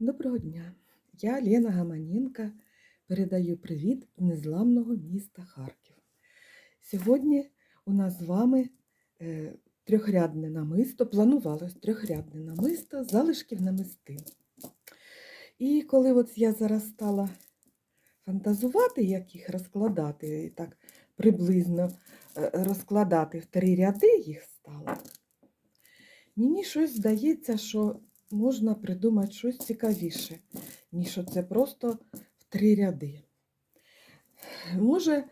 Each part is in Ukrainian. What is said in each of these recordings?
Доброго дня! Я Лена Гаманенко передаю привіт незламного міста Харків. Сьогодні у нас з вами е, трьохрядне намисто, планувалось трьохрядне намисто залишків намистин. І коли от я зараз стала фантазувати, як їх розкладати, і так приблизно е, розкладати в три ряди їх стало, мені щось здається, що можна придумати щось цікавіше, ніж це просто в три ряди. Може,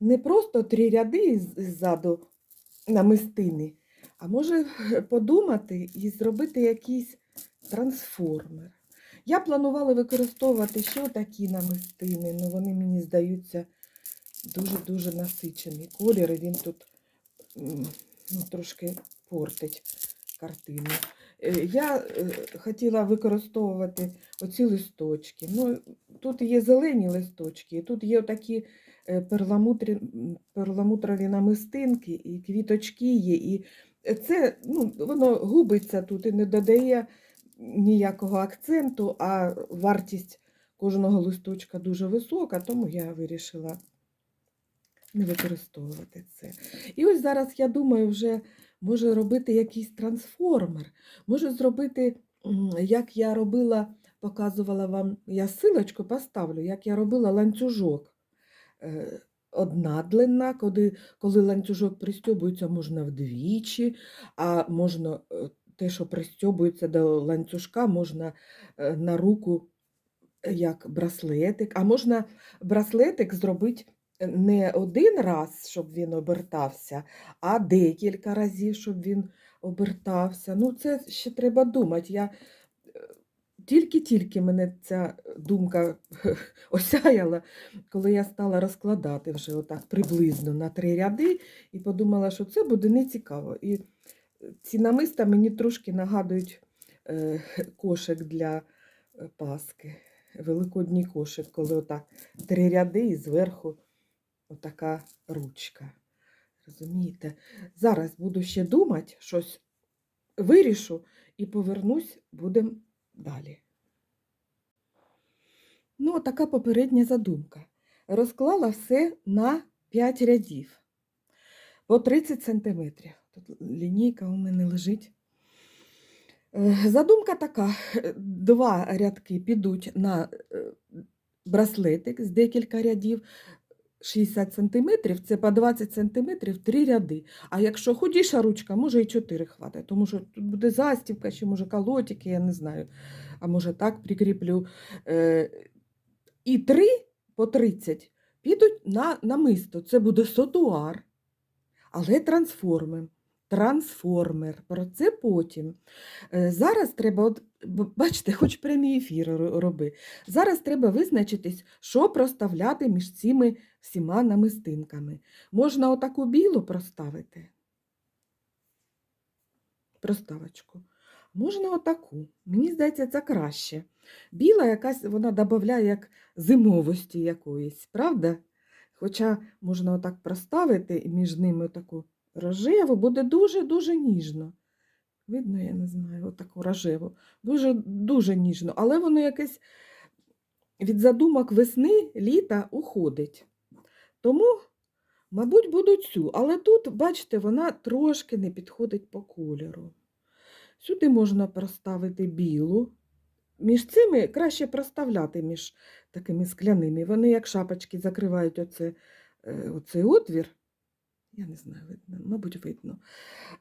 не просто три ряди ззаду намистини, а може подумати і зробити якийсь трансформер. Я планувала використовувати ще такі намистини, але вони мені здаються дуже-дуже насичений колір, він тут ну, трошки портить картину. Е, Я е, хотіла використовувати оці листочки. Ну, тут є зелені листочки, тут є такі перламутрі, перламутрові намистинки, і квіточки є. І це ну, воно губиться тут і не додає ніякого акценту, а вартість кожного листочка дуже висока, тому я вирішила не використовувати це. І ось зараз я думаю, вже може робити якийсь трансформер, може зробити, як я робила, показувала вам, я силочку поставлю, як я робила ланцюжок. Е, Одна длина, коли, коли ланцюжок пристьобується, можна вдвічі, а можна е, те, що пристьобується до ланцюжка, можна е, на руку як браслетик, а можна браслетик зробити не один раз, щоб він обертався, а декілька разів, щоб він обертався. Ну, це ще треба думати. Я... е, Тільки-тільки мене ця думка осяяла, коли я стала розкладати вже отак приблизно на три ряди і подумала, що це буде нецікаво. І ці намиста мені трошки нагадують е, кошик для е, Паски, великодній кошик, коли отак три ряди і зверху отака ручка. Розумієте? Зараз буду ще думати, щось вирішу і повернусь, будемо далі. Ну, така попередня задумка. Розклала все на 5 рядів по 30 см. Тут лінійка у мене лежить. Е, Задумка така: два рядки підуть на е, браслетик з декілька рядів. 60 см, це по 20 см три ряди. А якщо худіша ручка, може і 4 хватить, тому що тут буде застівка, чи може колотики, я не знаю. А може так прикріплю. Е, І 3 по 30 підуть на намисто. Це буде сотуар, але трансформер. Трансформер. Про це потім. Е, Зараз треба, от, бачите, хоч прямі ефіри роби. Зараз треба визначитись, що проставляти між цими всіма намистинками. Можна отаку білу проставити. Проставочку. Можна отаку. Мені здається, це краще. Біла якась, вона додає як зимовості якоїсь, правда? Хоча можна отак проставити і між ними таку рожеву, буде дуже-дуже ніжно. Видно, я не знаю, отаку рожеву. Дуже, дуже ніжно, але воно якесь від задумок весни, літа уходить. Тому, мабуть, буду цю. Але тут, бачите, вона трошки не підходить по кольору. Сюди можна проставити білу. Між цими краще проставляти між такими скляними. Вони, як шапочки, закривають оце, е, оцей отвір. Я не знаю, видно, мабуть, видно.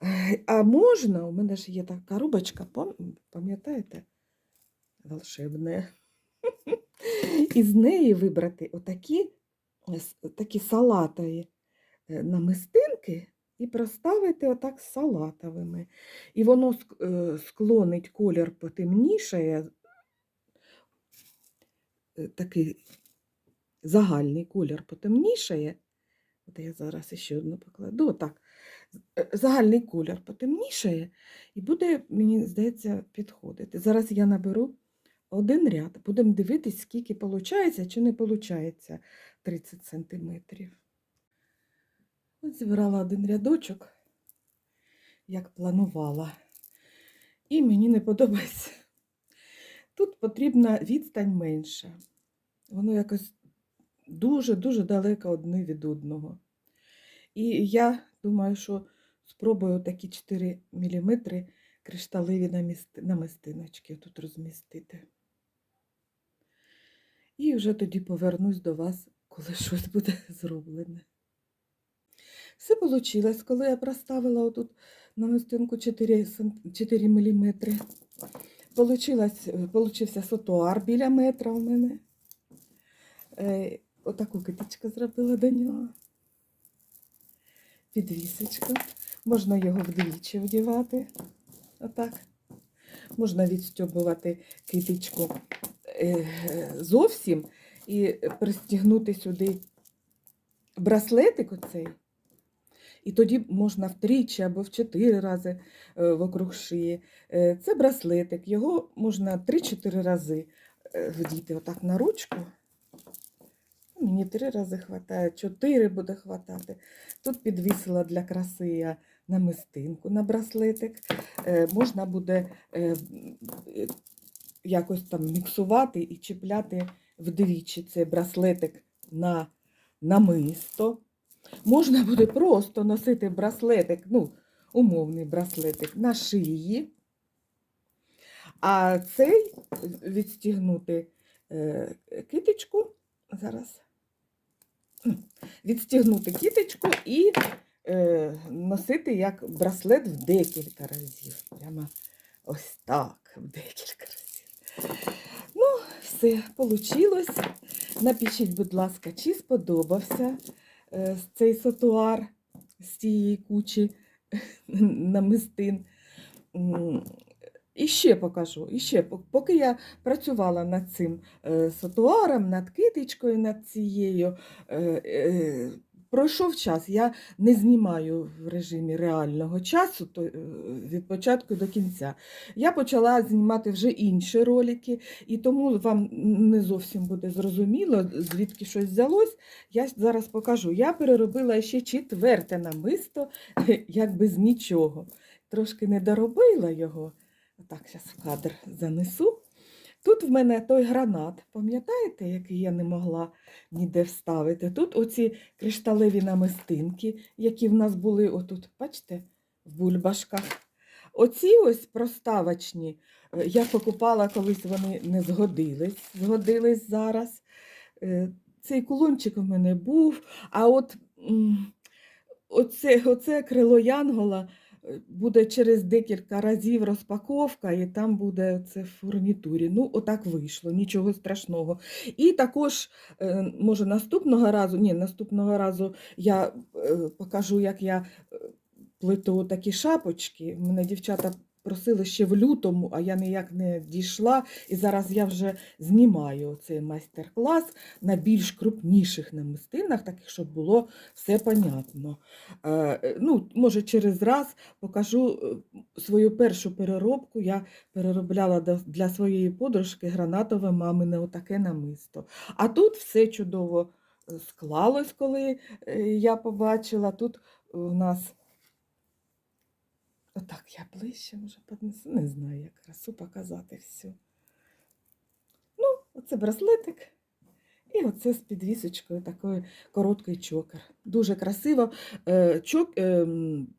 Е, А можна, у мене ж є така коробочка, пам'ятаєте? Волшебне. Із неї вибрати отакі такі салатові е, намистинки і проставити отак салатовими. І воно е, склонить колір потемнішає, такий загальний колір потемнішає. От я зараз ще одну покладу. Отак. Е, Загальний колір потемнішає і буде, мені здається, підходити. Зараз я наберу один ряд. Будемо дивитись, скільки виходить чи не виходить 30 сантиметрів. От зібрала один рядочок, як планувала. І мені не подобається. Тут потрібна відстань менша. Воно якось дуже-дуже далеко одне від одного. І я думаю, що спробую такі 4 мм кришталеві намистиночки тут розмістити. І вже тоді повернусь до вас, коли щось буде зроблене. Все вийшло, коли я проставила отут намистинку 4, 4 мм. Получилось, получився сотуар біля метра у мене. Отаку китичку зробила до нього. Підвісочку. Можна його вдвічі вдівати. Отак. Можна відстьобувати китичку е, зовсім і пристігнути сюди браслетик оцей. І тоді можна втричі або в чотири рази е, вокруг шиї. Е, Це браслетик, його можна 3-4 рази вдіти отак на ручку. Мені три рази хватає, чотири буде хватати. Тут підвісила для краси я намистинку на браслетик. Е, Можна буде е, якось там міксувати і чіпляти вдвічі цей браслетик на намисто. Можна буде просто носити браслетик, ну, умовний браслетик на шиї, а цей відстігнути е, китичку. Зараз відстігнути кіточку і е, носити як браслет в декілька разів. Прямо ось так, в декілька разів. Ну, все, вийшло. Напишіть, будь ласка, чи сподобався е, цей сотуар з цієї кучі намистин. І ще покажу, і ще, поки я працювала над цим е, сотуаром, над китичкою, над цією, е, е, пройшов час. Я не знімаю в режимі реального часу то, від початку до кінця. Я почала знімати вже інші ролики, і тому вам не зовсім буде зрозуміло, звідки щось взялось. Я зараз покажу. Я переробила ще четверте намисто, як без нічого. Трошки не доробила його. Так, зараз в кадр занесу. Тут в мене той гранат, пам'ятаєте, який я не могла ніде вставити? Тут оці кришталеві намистинки, які в нас були отут, бачите, в бульбашках. Оці ось проставочні, е, я покупала, колись вони не згодились, згодились зараз. Е, Цей кулончик у мене був, а от оце, оце крило Янгола буде через декілька разів розпаковка, і там буде це в фурнітурі. Ну, отак вийшло, нічого страшного. І також, е, може, наступного разу, ні, наступного разу я е, покажу, як я плиту такі шапочки. У Мене дівчата просили ще в лютому, а я ніяк не дійшла. І зараз я вже знімаю цей майстер-клас на більш крупніших намистинах, таких, щоб було все понятно. Е, ну, може, через раз покажу е, свою першу переробку. Я переробляла для своєї подружки гранатове мамине отаке намисто. А тут все чудово е, склалось, коли я побачила. Тут у нас отак я ближче може поднесу. Не знаю, як красу показати всю. Ну, оце браслетик. І оце з підвісочкою такої короткий чокер. Дуже красиво. Е, Чок, е,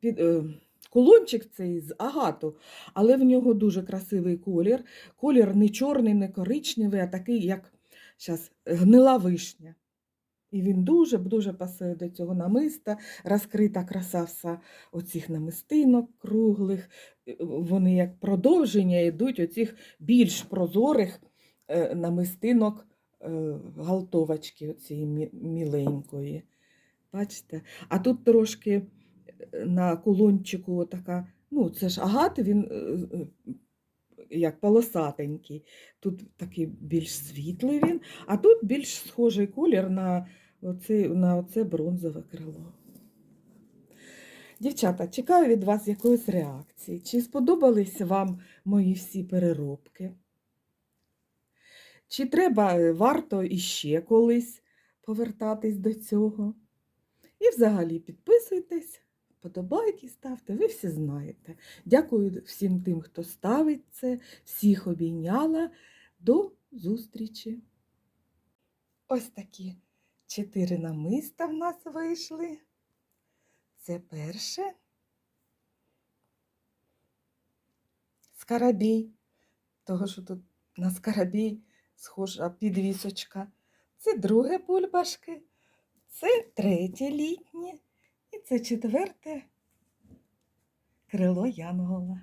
під, е, кулончик цей з агату, але в нього дуже красивий колір. Колір не чорний, не коричневий, а такий, як щас, гнила вишня. І він дуже-дуже пасує до цього намиста, розкрита краса вся оцих намистинок круглих. Е, Вони як продовження йдуть оцих більш прозорих е, намистинок е, галтовочки оцієї міленької. Бачите? А тут трошки на кулончику така, ну це ж агат, він як полосатенький. Тут такий більш світлий він, а тут більш схожий колір на оце, на оце бронзове крило. Дівчата, чекаю від вас якоїсь реакції. Чи сподобались вам мої всі переробки? Чи треба е, варто іще колись повертатись до цього? І взагалі підписуйтесь, подобайки ставте, ви всі знаєте. Дякую всім тим, хто ставить це, всіх обійняла. До зустрічі! Ось такі чотири намиста в нас вийшли. Це перше. Скарабій, того, що тут на скарабій схожа підвісочка. Це друге бульбашки, це третє літнє і це четверте крило Янгола.